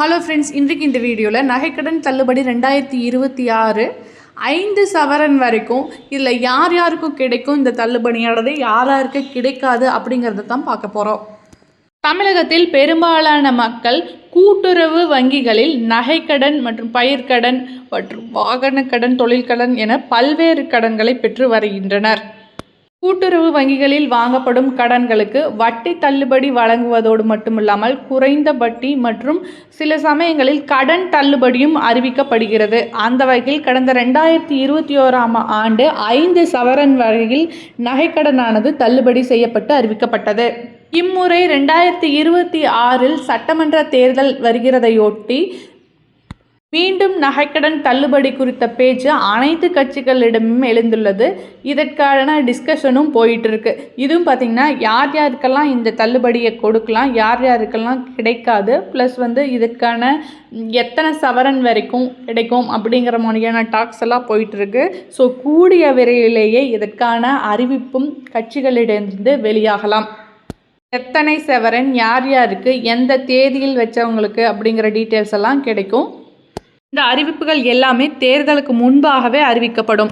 Hello friends இன்றைக்கு இந்த வீடியோவில் நகைக்கடன் தள்ளுபடி ரெண்டாயிரத்தி இருபத்தி ஆறு ஐந்து சவரன் வரைக்கும் இதில் யார் யாருக்கும் கிடைக்கும் இந்த தள்ளுபடியானது யார் யாருக்கு கிடைக்காது அப்படிங்கிறத தான் பார்க்க போகிறோம் தமிழகத்தில் பெரும்பாலான மக்கள் கூட்டுறவு வங்கிகளில் நகைக்கடன் மற்றும் பயிர்க்கடன் மற்றும் வாகனக்கடன் தொழில்கடன் என பல்வேறு கடன்களை பெற்று வருகின்றனர். கூட்டுறவு வங்கிகளில் வாங்கப்படும் கடன்களுக்கு வட்டி தள்ளுபடி வழங்குவதோடு மட்டுமில்லாமல் குறைந்த வட்டி மற்றும் சில சமயங்களில் கடன் தள்ளுபடியும் அறிவிக்கப்படுகிறது. அந்த வகையில் கடந்த ரெண்டாயிரத்தி இருபத்தி ஓராம் ஆண்டு ஐந்து சவரன் வகையில் நகைக்கடனானது தள்ளுபடி செய்யப்பட்டு அறிவிக்கப்பட்டது. இம்முறை ரெண்டாயிரத்தி இருபத்தி ஆறில் சட்டமன்ற தேர்தல் வருகிறதையொட்டி மீண்டும் நகைக்கடன் தள்ளுபடி குறித்த பேச்சு அனைத்து கட்சிகளிடமும் எழுந்துள்ளது. இதற்கான டிஸ்கஷனும் போயிட்டு இருக்கு இதுவும் பார்த்திங்கன்னா யார் யாருக்கெல்லாம் இந்த தள்ளுபடியை கொடுக்கலாம் யார் யாருக்கெல்லாம் கிடைக்காது ப்ளஸ் வந்து இதற்கான எத்தனை சவரன் வரைக்கும் கிடைக்கும் அப்படிங்கிற மாதிரியான டாக்ஸ் எல்லாம் போயிட்டுருக்கு. ஸோ கூடிய விரைவிலேயே இதற்கான அறிவிப்பும் கட்சிகளிடமிருந்து வெளியாகலாம். எத்தனை செவரன் யார் யாருக்கு எந்த தேதியில் வச்சவங்களுக்கு அப்படிங்கிற டீட்டெயில்ஸ் எல்லாம் கிடைக்கும். இந்த அறிவிப்புகள் எல்லாமே தேர்தலுக்கு முன்பாகவே அறிவிக்கப்படும்.